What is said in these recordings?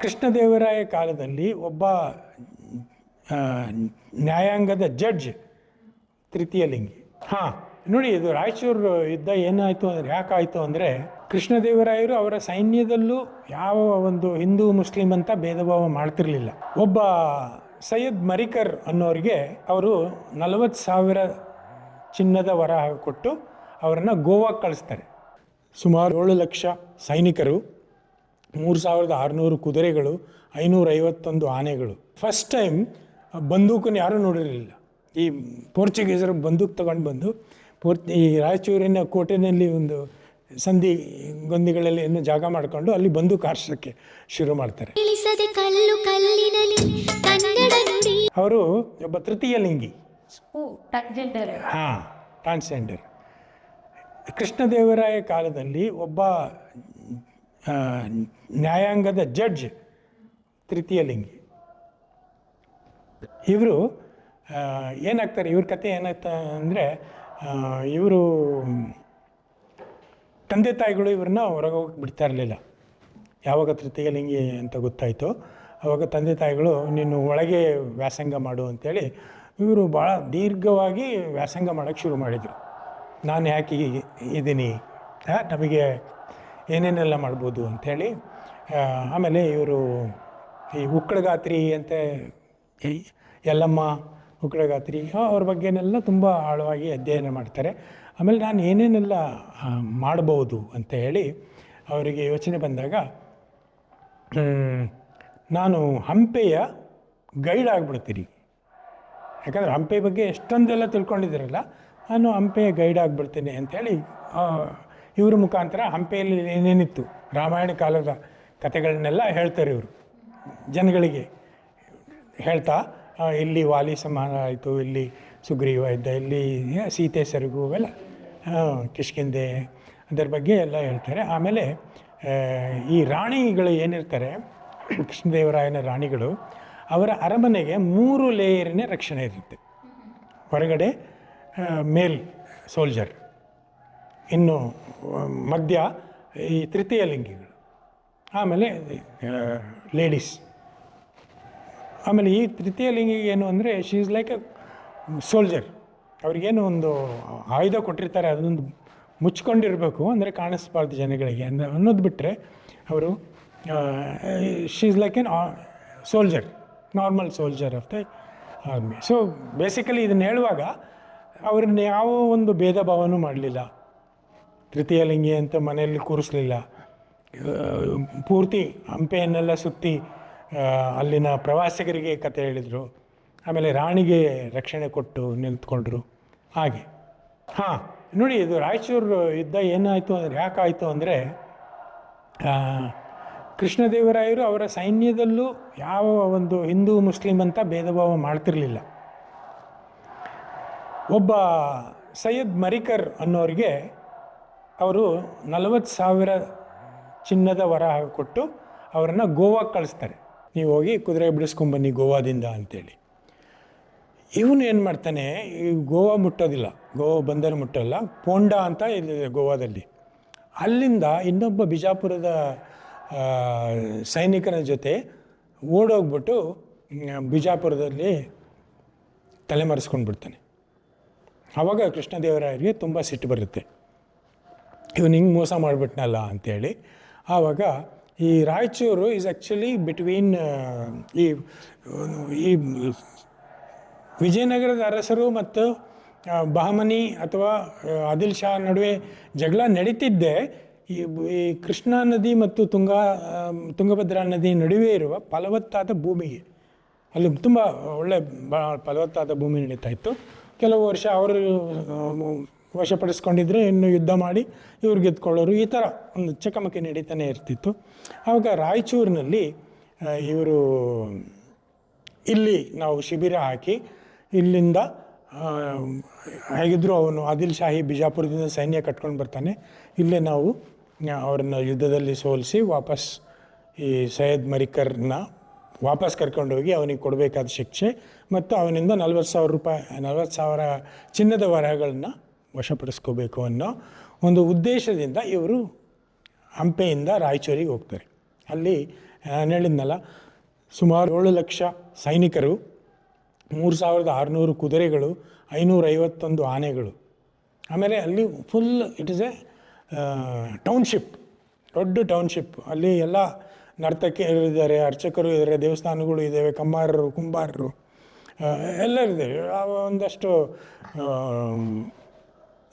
ಕೃಷ್ಣದೇವರಾಯ ಕಾಲದಲ್ಲಿ ಒಬ್ಬ ನ್ಯಾಯಾಂಗದ ಜಡ್ಜ್ ತೃತೀಯ ಲಿಂಗಿ ಹಾಂ, ನೋಡಿ ಇದು ರಾಯಚೂರು ಯುದ್ಧ ಏನಾಯಿತು ಅಂದರೆ ಯಾಕಾಯಿತು ಅಂದರೆ ಕೃಷ್ಣದೇವರಾಯರು ಅವರ ಸೈನ್ಯದಲ್ಲೂ ಯಾವ ಒಂದು ಹಿಂದೂ ಮುಸ್ಲಿಂ ಅಂತ ಭೇದ ಭಾವ ಮಾಡ್ತಿರ್ಲಿಲ್ಲ. ಒಬ್ಬ ಸೈಯದ್ ಮರಿಕರ್ ಅನ್ನೋರಿಗೆ ಅವರು ನಲವತ್ತು ಸಾವಿರ ಚಿನ್ನದ ವರ ಕೊಟ್ಟು ಅವರನ್ನು ಗೋವಾಕ್ಕೆ ಕಳಿಸ್ತಾರೆ. ಸುಮಾರು ಏಳು ಲಕ್ಷ ಸೈನಿಕರು ಮೂರು ಸಾವಿರದ ಆರುನೂರು ಕುದುರೆಗಳು ಐನೂರೈವತ್ತೊಂದು ಆನೆಗಳು. ಫಸ್ಟ್ ಟೈಮ್ ಬಂದೂಕನ್ನು ಯಾರೂ ನೋಡಿರಲಿಲ್ಲ. ಈ ಪೋರ್ಚುಗೀಸರು ಬಂದೂಕು ತಗೊಂಡು ಬಂದು ಪೋರ್ ಈ ರಾಯಚೂರಿನ ಕೋಟೆಯಲ್ಲಿ ಒಂದು ಸಂಧಿ ಗೊಂದಿಗಳಲ್ಲಿ ಏನು ಜಾಗ ಮಾಡಿಕೊಂಡು ಅಲ್ಲಿ ಬಂದೂಕು ಹಾರಿಸೋಕ್ಕೆ ಶುರು ಮಾಡ್ತಾರೆ. ಅವರು ಒಬ್ಬ ತೃತೀಯ ಲಿಂಗಿ. ಹಾಂ ಟ್ರಾನ್ಸ್ಜೆಂಡರ್. ಕೃಷ್ಣದೇವರಾಯ ಕಾಲದಲ್ಲಿ ಒಬ್ಬ ನ್ಯಾಯಾಂಗದ ಜಡ್ಜ್ ತೃತೀಯ ಲಿಂಗಿ ಇವರು ಏನಾಗ್ತಾರೆ, ಇವ್ರ ಕತೆ ಏನಾಗ್ತ ಅಂದರೆ ಇವರು ತಂದೆ ತಾಯಿಗಳು ಇವ್ರನ್ನ ಹೊರಗೆ ಹೋಗಿ ಬಿಡ್ತಾ ಇರಲಿಲ್ಲ. ಯಾವಾಗ ತೃತೀಯ ಲಿಂಗಿ ಅಂತ ಗೊತ್ತಾಯಿತು ಆವಾಗ ತಂದೆ ತಾಯಿಗಳು, ನೀನು ಒಳಗೆ ವ್ಯಾಸಂಗ ಮಾಡು ಅಂತೇಳಿ ಇವರು ಭಾಳ ದೀರ್ಘವಾಗಿ ವ್ಯಾಸಂಗ ಮಾಡೋಕ್ಕೆ ಶುರು ಮಾಡಿದರು. ನಾನು ಯಾಕೆ ಇದ್ದೀನಿ? ನಮಗೆ ಏನೇನೆಲ್ಲ ಮಾಡ್ಬೋದು ಅಂಥೇಳಿ ಆಮೇಲೆ ಇವರು ಈ ಉಕ್ಕಳಗಾತ್ರಿ ಅಂತ ಯಲ್ಲಮ್ಮ, ಉಕ್ಕಳಗಾತ್ರಿ ಅವ್ರ ಬಗ್ಗೆನೆಲ್ಲ ತುಂಬ ಆಳವಾಗಿ ಅಧ್ಯಯನ ಮಾಡ್ತಾರೆ. ಆಮೇಲೆ ನಾನು ಏನೇನೆಲ್ಲ ಮಾಡಬಹುದು ಅಂತ ಹೇಳಿ ಅವರಿಗೆ ಯೋಚನೆ ಬಂದಾಗ ನಾನು ಹಂಪೆಯ ಗೈಡ್ ಆಗಿಬಿಡ್ತೀರಿ ಯಾಕಂದರೆ ಹಂಪೆ ಬಗ್ಗೆ ಎಷ್ಟೊಂದೆಲ್ಲ ತಿಳ್ಕೊಂಡಿದ್ದೀರಲ್ಲ, ನಾನು ಹಂಪೆಯ ಗೈಡ್ ಆಗಿಬಿಡ್ತೀನಿ ಅಂಥೇಳಿ ಇವ್ರ ಮುಖಾಂತರ ಹಂಪೆಯಲ್ಲಿ ಏನೇನಿತ್ತು ರಾಮಾಯಣ ಕಾಲದ ಕಥೆಗಳನ್ನೆಲ್ಲ ಹೇಳ್ತಾರೆ ಇವರು. ಜನಗಳಿಗೆ ಹೇಳ್ತಾ ಇಲ್ಲಿ ವಾಲಿ ಸಮಾನ ಆಯಿತು, ಇಲ್ಲಿ ಸುಗ್ರೀವ ಇದ್ದ, ಇಲ್ಲಿ ಸೀತೆ ಸೆರಗು ಅವೆಲ್ಲ ಕಿಷ್ಕಿಂದೆ ಅದರ ಬಗ್ಗೆ ಎಲ್ಲ ಹೇಳ್ತಾರೆ. ಆಮೇಲೆ ಈ ರಾಣಿಗಳು ಏನಿರ್ತಾರೆ, ಕೃಷ್ಣದೇವರಾಯನ ರಾಣಿಗಳು, ಅವರ ಅರಮನೆಗೆ ಮೂರು ಲೇಯರಿನ ರಕ್ಷಣೆ ಇರುತ್ತೆ. ಹೊರಗಡೆ ಮೇಲ್ ಸೋಲ್ಜರ್ ಇನ್ನು ಮಧ್ಯ ಈ ತೃತೀಯ ಲಿಂಗಿಗಳು. ಆಮೇಲೆ ಲೇಡೀಸ್ ಆಮೇಲೆ ಈ ತೃತೀಯ ಲಿಂಗಿಗೆ ಏನು ಅಂದರೆ she is like a soldier ಅವ್ರಿಗೇನು ಒಂದು ಆಯುಧ ಕೊಟ್ಟಿರ್ತಾರೆ, ಅದೊಂದು ಮುಚ್ಕೊಂಡಿರಬೇಕು ಅಂದರೆ ಕಾಣಿಸ್ಬಾರ್ದು ಜನಗಳಿಗೆ ಅಂದರೆ ಅನ್ನೋದು ಬಿಟ್ಟರೆ ಅವರು she is like an soldier normal soldier of the army so basically ಇದನ್ನು ಹೇಳುವಾಗ, ಅವ್ರನ್ನ ಯಾವ ಒಂದು ಭೇದ ಭಾವನೂ ಮಾಡಲಿಲ್ಲ. ತೃತೀಯ ಲಿಂಗಿ ಅಂತ ಮನೆಯಲ್ಲಿ ಕೂರಿಸ್ಲಿಲ್ಲ. ಪೂರ್ತಿ ಹಂಪೆಯನ್ನೆಲ್ಲ ಸುತ್ತಿ ಅಲ್ಲಿನ ಪ್ರವಾಸಿಗರಿಗೆ ಕತೆ ಹೇಳಿದರು. ಆಮೇಲೆ ರಾಣಿಗೆ ರಕ್ಷಣೆ ಕೊಟ್ಟು ನಿಂತ್ಕೊಂಡ್ರು. ಹಾಗೆ. ಹಾಂ, ನೋಡಿ ಇದು ರಾಯಚೂರು ಯುದ್ಧ ಏನಾಯಿತು ಅಂದರೆ ಯಾಕಾಯಿತು ಅಂದರೆ ಕೃಷ್ಣದೇವರಾಯರು ಅವರ ಸೈನ್ಯದಲ್ಲೂ ಯಾವ ಒಂದು ಹಿಂದೂ ಮುಸ್ಲಿಂ ಅಂತ ಭೇದ ಭಾವ ಮಾಡ್ತಿರಲಿಲ್ಲ. ಒಬ್ಬ ಸೈಯದ್ ಮರಿಕರ್ ಅನ್ನೋರಿಗೆ ಅವರು ನಲವತ್ತು ಸಾವಿರ ಚಿನ್ನದ ವರ ಕೊಟ್ಟು ಅವರನ್ನು ಗೋವಾಕ್ಕೆ ಕಳಿಸ್ತಾರೆ. ನೀವು ಹೋಗಿ ಕುದುರೆ ಬಿಡಿಸ್ಕೊಂಬನ್ನಿ ಗೋವಾದಿಂದ ಅಂತೇಳಿ. ಇವನು ಏನು ಮಾಡ್ತಾನೆ, ಈ ಗೋವಾ ಮುಟ್ಟೋದಿಲ್ಲ, ಗೋವಾ ಬಂದರು ಮುಟ್ಟಲ್ಲ, ಪೋಂಡಾ ಅಂತ ಇದೆ ಗೋವಾದಲ್ಲಿ. ಅಲ್ಲಿಂದ ಇನ್ನೊಬ್ಬ ಬಿಜಾಪುರದ ಸೈನಿಕರ ಜೊತೆ ಓಡೋಗ್ಬಿಟ್ಟು ಬಿಜಾಪುರದಲ್ಲಿ ತಲೆಮರೆಸ್ಕೊಂಡು ಬಿಡ್ತಾನೆ ಆವಾಗ ಕೃಷ್ಣದೇವರಾಯರಿಗೆ ತುಂಬ ಸಿಟ್ಟು ಬರುತ್ತೆ. ಇವನು ಹಿಂಗೆ ಮೋಸ ಮಾಡಿಬಿಟ್ನಲ್ಲ ಅಂಥೇಳಿ ಆವಾಗ ಈ ರಾಯಚೂರು ಈಸ್ ಆ್ಯಕ್ಚುಲಿ ಬಿಟ್ವೀನ್ ಈ ಈ ವಿಜಯನಗರದ ಅರಸರು ಮತ್ತು ಬಹಮನಿ ಅಥವಾ ಆದಿಲ್ ಶಾ ನಡುವೆ ಜಗಳ ನಡೀತಿದ್ದೆ. ಈ ಈ ಕೃಷ್ಣಾ ನದಿ ಮತ್ತು ತುಂಗಾ ತುಂಗಭದ್ರಾ ನದಿ ನಡುವೆ ಇರುವ ಫಲವತ್ತಾದ ಭೂಮಿಗೆ ಅಲ್ಲಿ ತುಂಬ ಒಳ್ಳೆ ಫಲವತ್ತಾದ ಭೂಮಿ ನಡೀತಾ ಇತ್ತು. ಕೆಲವು ವರ್ಷ ಅವರು ವಶಪಡಿಸ್ಕೊಂಡಿದ್ರೆ ಇನ್ನು ಯುದ್ಧ ಮಾಡಿ ಇವ್ರು ಗೆದ್ಕೊಳ್ಳೋರು ಈ ಥರ ಒಂದು ಚಕಮಕಿ ನಡೀತಾನೆ ಇರ್ತಿತ್ತು. ಆವಾಗ ರಾಯಚೂರಿನಲ್ಲಿ ಇವರು ಇಲ್ಲಿ ನಾವು ಶಿಬಿರ ಹಾಕಿ ಇಲ್ಲಿಂದ ಹೇಗಿದ್ರು ಅವನು ಆದಿಲ್ ಶಾಹಿ ಬಿಜಾಪುರದಿಂದ ಸೈನ್ಯ ಕಟ್ಕೊಂಡು ಬರ್ತಾನೆ. ಇಲ್ಲೇ ನಾವು ಅವ್ರನ್ನ ಯುದ್ಧದಲ್ಲಿ ಸೋಲಿಸಿ ವಾಪಸ್ ಈ ಸೈಯದ್ ಮರಿಕರ್ನ ವಾಪಸ್ ಕರ್ಕೊಂಡೋಗಿ ಅವನಿಗೆ ಕೊಡಬೇಕಾದ ಶಿಕ್ಷೆ ಮತ್ತು ಅವನಿಂದ ನಲ್ವತ್ತು ಸಾವಿರ ರೂಪಾಯಿ, ನಲ್ವತ್ತು ಸಾವಿರ ಚಿನ್ನದ ವರಗಳನ್ನ ವಶಪಡಿಸ್ಕೋಬೇಕು ಅನ್ನೋ ಒಂದು ಉದ್ದೇಶದಿಂದ ಇವರು ಹಂಪೆಯಿಂದ ರಾಯಚೂರಿಗೆ ಹೋಗ್ತಾರೆ. ಅಲ್ಲಿ ನಾನು ಹೇಳಿದ್ನಲ್ಲ, ಸುಮಾರು ಏಳು ಲಕ್ಷ ಸೈನಿಕರು, ಮೂರು ಸಾವಿರದ ಆರುನೂರು ಕುದುರೆಗಳು, ಐನೂರೈವತ್ತೊಂದು ಆನೆಗಳು. ಆಮೇಲೆ ಅಲ್ಲಿ full it is a township ದೊಡ್ಡ ಟೌನ್ಶಿಪ್ ಅಲ್ಲಿ ಎಲ್ಲ ನರ್ತಕಿಯರು ಇದ್ದಾರೆ, ಅರ್ಚಕರು ಇದ್ದಾರೆ, ದೇವಸ್ಥಾನಗಳು ಇದ್ದಾವೆ ಕಮ್ಮಾರರು ಕುಂಬಾರರು ಎಲ್ಲರಿದ್ದಾರೆ. ಒಂದಷ್ಟು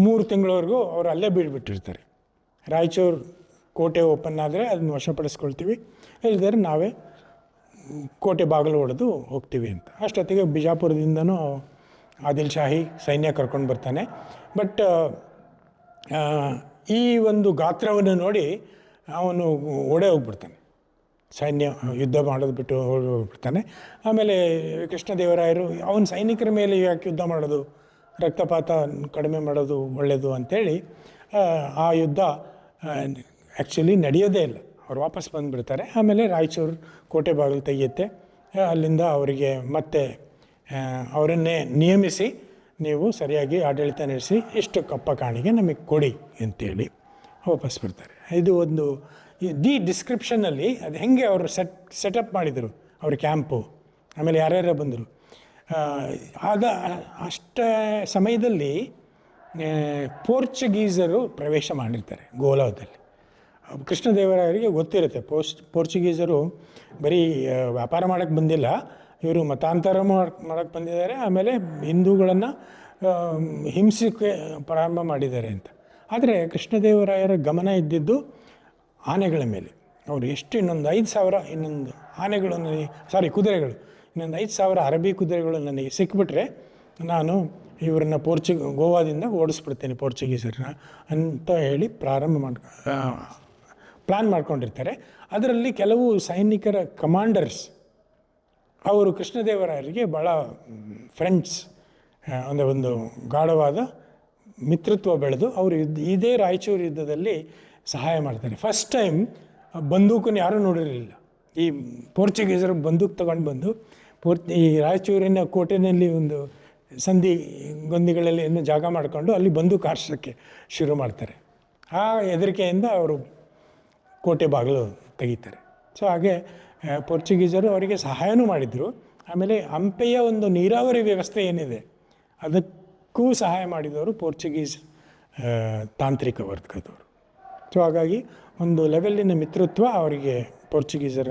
ಮೂರು ತಿಂಗಳವರೆಗೂ ಅವರು ಅಲ್ಲೇ ಬೀಳ್ಬಿಟ್ಟಿರ್ತಾರೆ. ರಾಯಚೂರು ಕೋಟೆ ಓಪನ್ ಆದರೆ ಅದನ್ನ ವಶಪಡಿಸ್ಕೊಳ್ತೀವಿ. ಇಲ್ದಿದ್ರೆ ನಾವೇ ಕೋಟೆ ಬಾಗಿಲು ಹೊಡೆದು ಹೋಗ್ತೀವಿ ಅಂತ. ಅಷ್ಟೊತ್ತಿಗೆ ಬಿಜಾಪುರದಿಂದನೂ ಆದಿಲ್ ಶಾಹಿ ಸೈನ್ಯ ಕರ್ಕೊಂಡು ಬರ್ತಾನೆ. ಬಟ್ ಈ ಒಂದು ಗಾತ್ರವನ್ನು ನೋಡಿ ಅವನು ಓಡೇ ಹೋಗ್ಬಿಡ್ತಾನೆ. ಸೈನ್ಯ ಯುದ್ಧ ಮಾಡೋದು ಬಿಟ್ಟು ಹೋಗ್ಬಿಡ್ತಾನೆ. ಆಮೇಲೆ ಕೃಷ್ಣದೇವರಾಯರು, ಅವನ ಸೈನಿಕರ ಮೇಲೆ ಯಾಕೆ ಯುದ್ಧ ಮಾಡೋದು? ರಕ್ತಪಾತ ಕಡಿಮೆ ಮಾಡೋದು ಒಳ್ಳೆಯದು ಅಂಥೇಳಿ ಆ, ಯುದ್ಧ ಆ್ಯಕ್ಚುಲಿ ನಡೆಯೋದೇ ಇಲ್ಲ. ಅವ್ರು ವಾಪಸ್ ಬಂದುಬಿಡ್ತಾರೆ. ಆಮೇಲೆ ರಾಯಚೂರು ಕೋಟೆ ಬಾಗಿಲು ತೆಗೆಯುತ್ತೆ. ಅಲ್ಲಿಂದ ಅವರಿಗೆ ಮತ್ತೆ ಅವರನ್ನೇ ನಿಯಮಿಸಿ ನೀವು ಸರಿಯಾಗಿ ಆಡಳಿತ ನಡೆಸಿ ಇಷ್ಟು ಕಪ್ಪ ಕಾಣಿಗೆ ನಮಗೆ ಕೊಡಿ ಅಂತೇಳಿ ವಾಪಸ್ ಬರ್ತಾರೆ. ಇದು ಒಂದು ದಿ ಡಿಸ್ಕ್ರಿಪ್ಷನಲ್ಲಿ ಅದು ಹೆಂಗೆ ಅವರು ಸೆಟ್ ಸೆಟಪ್ ಮಾಡಿದರು ಅವ್ರ ಕ್ಯಾಂಪು ಆಮೇಲೆ ಯಾರ್ಯಾರು ಬಂದರು. ಆಗ ಅಷ್ಟ ಸಮಯದಲ್ಲಿ ಪೋರ್ಚುಗೀಸರು ಪ್ರವೇಶ ಮಾಡಿರ್ತಾರೆ ಗೋಲಾದಲ್ಲಿ ಕೃಷ್ಣದೇವರಾಯರಿಗೆ ಗೊತ್ತಿರುತ್ತೆ, ಪೋಸ್, ಪೋರ್ಚುಗೀಸರು ಬರೀ ವ್ಯಾಪಾರ ಮಾಡೋಕ್ಕೆ ಬಂದಿಲ್ಲ. ಇವರು ಮತಾಂತರ ಮಾಡೋಕ್ಕೆ ಬಂದಿದ್ದಾರೆ. ಆಮೇಲೆ ಹಿಂದೂಗಳನ್ನು ಹಿಂಸಕ್ಕೆ ಪ್ರಾರಂಭ ಮಾಡಿದ್ದಾರೆ ಅಂತ. ಆದರೆ ಕೃಷ್ಣದೇವರಾಯರ ಗಮನ ಇದ್ದಿದ್ದು ಆನೆಗಳ ಮೇಲೆ. ಅವರು ಎಷ್ಟು ಇನ್ನೊಂದು ಐದು ಸಾವಿರ ಇನ್ನೊಂದು ಆನೆಗಳನ್ನು, ಸಾರಿ ಕುದುರೆಗಳು ಇನ್ನೊಂದು ಐದು ಸಾವಿರ ಅರಬಿ ಕುದುರೆಗಳು ನನಗೆ ಸಿಕ್ಬಿಟ್ರೆ ನಾನು ಇವರನ್ನ ಪೋರ್ಚು, ಗೋವಾದಿಂದ ಓಡಿಸ್ಬಿಡ್ತೇನೆ ಪೋರ್ಚುಗೀಸರನ್ನ ಅಂತ ಹೇಳಿ ಪ್ರಾರಂಭ ಮಾಡಿ ಪ್ಲ್ಯಾನ್ ಮಾಡ್ಕೊಂಡಿರ್ತಾರೆ. ಅದರಲ್ಲಿ ಕೆಲವು ಸೈನಿಕರ ಕಮಾಂಡರ್ಸ್, ಅವರು ಕೃಷ್ಣದೇವರಾಯರಿಗೆ ಭಾಳ ಫ್ರೆಂಡ್ಸ್ ಅಂದರೆ ಒಂದು ಗಾಢವಾದ ಮಿತ್ರತ್ವ ಬೆಳೆದು ಅವರು ಯುದ್ಧ, ಇದೇ ರಾಯಚೂರು ಯುದ್ಧದಲ್ಲಿ ಸಹಾಯ ಮಾಡ್ತಾರೆ. ಫಸ್ಟ್ ಟೈಮ್ ಬಂದೂಕನ್ನು ಯಾರೂ ನೋಡಿರಲಿಲ್ಲ. ಈ ಪೋರ್ಚುಗೀಸರು ಬಂದೂಕು ತಗೊಂಡು ಬಂದು ಪೋರ್ ಈ ರಾಯಚೂರಿನ ಕೋಟೆಯಲ್ಲಿ ಒಂದು ಸಂಧಿ ಗೊಂದಿಗಳಲ್ಲಿ ಏನು ಜಾಗ ಮಾಡಿಕೊಂಡು ಅಲ್ಲಿ ಬಂದು ಕಾರ್ಸೋಕ್ಕೆ ಶುರು ಮಾಡ್ತಾರೆ. ಆ ಹೆದರಿಕೆಯಿಂದ ಅವರು ಕೋಟೆ ಬಾಗಿಲು ತೆಗಿತಾರೆ. ಸೊ ಹಾಗೆ ಪೋರ್ಚುಗೀಸರು ಅವರಿಗೆ ಸಹಾಯನೂ ಮಾಡಿದರು. ಆಮೇಲೆ ಹಂಪೆಯ ಒಂದು ನೀರಾವರಿ ವ್ಯವಸ್ಥೆ ಏನಿದೆ, ಅದಕ್ಕೂ ಸಹಾಯ ಮಾಡಿದವರು ಪೋರ್ಚುಗೀಸ್ ತಾಂತ್ರಿಕ ವರ್ಗದವರು. ಸೊ ಹಾಗಾಗಿ ಒಂದು ಲೆವೆಲ್ಲಿನ ಮಿತ್ರತ್ವ ಅವರಿಗೆ ಪೋರ್ಚುಗೀಸರ